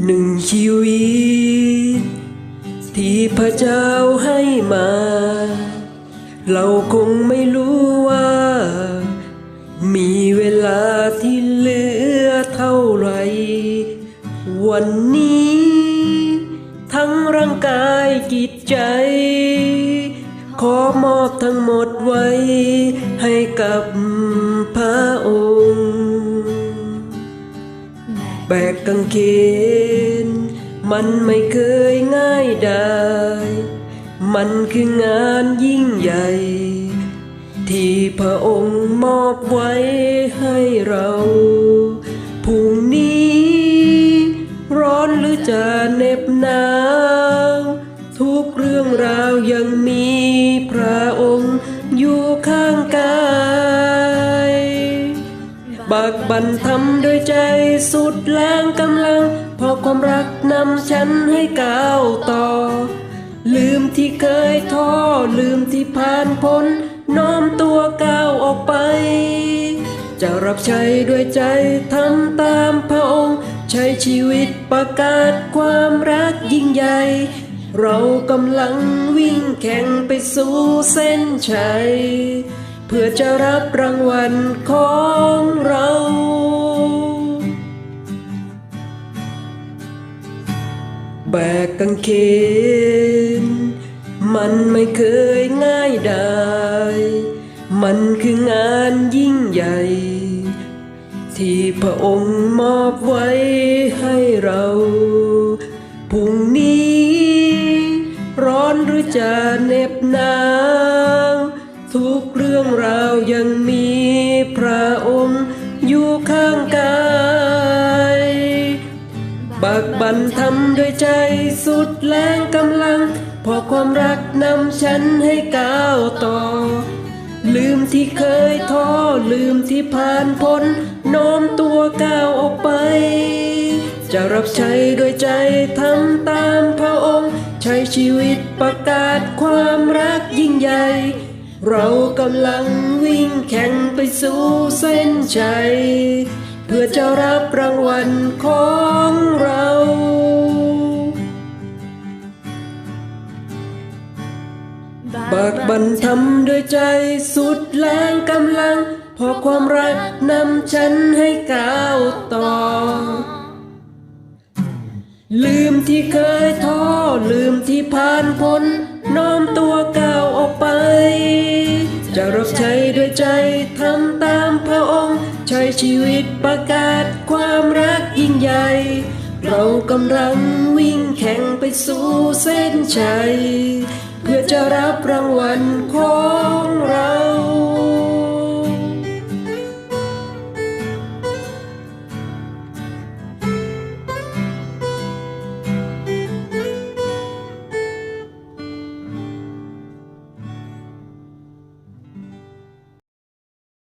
หนึ่งชีวิต ที่พระเจ้าให้มา เราคงไม่รู้ว่า มีเวลาที่เหลือเท่าไร วันนี้ ทั้งร่างกายจิตใจ ขอมอบทั้งหมดไว้ให้กับพระองค์ บกกางเขนมันไม่เคยง่ายได้ มันคืองานยิ่งใหญ่ ที่พระองค์มอบไว้ให้เราพรุ่งนี้ ร้อนหรือจะเหน็บหนาวทุกเรื่องราวยังมีพระองค์อยู่ข้างกาย บักบันทำด้วยใจสุดแรงกำลัง พอความรักนำฉันให้ก้าวต่อ ลืมที่เคยท้อลืมที่ผ่านพ้น น้อมตัวก้าวออกไป จะรับใช้ด้วยใจทำตามพระองค์ ใช้ชีวิตประกาศความรักยิ่งใหญ่ เรากำลังวิ่งแข่งไปสู่เส้นชัย เพื่อจะรับรางวัลของเราแบกกางเขนมันไม่เคยง่ายได้ มันคืองานยิ่งใหญ่ ที่พระองค์มอบไว้ให้เราพรุ่งนี้ ร้อนหรือจะเหน็บหนาว ทุกเรื่องราวยังมีพระองค์อยู่ข้างกายบักบันทำด้วยใจสุดแรงกำลัง พอความรักนำฉันให้ก้าวต่อ ลืมที่เคยท้อลืมที่ผ่านพ้นโน้มตัวก้าวออกไป จะรับใช้ด้วยใจทำตามพระองค์ ใช้ชีวิตประกาศความรักยิ่งใหญ่ เรากำลังวิ่งแข่งไปสู่เส้นชัย เพื่อจะรับรางวัลของเราบักบันทำด้วยใจสุดแรงกำลัง พอความรักนำฉันให้ก้าวต่อ ลืมที่เคยท้อลืมที่ผ่านพ้นน้อมตัว จะรับใช้ด้วยใจทำตามพระองค์ ใช้ชีวิตประกาศความรักยิ่งใหญ่ เรากำลังวิ่งแข่งไปสู่เส้นชัย เพื่อจะรับรางวัลของ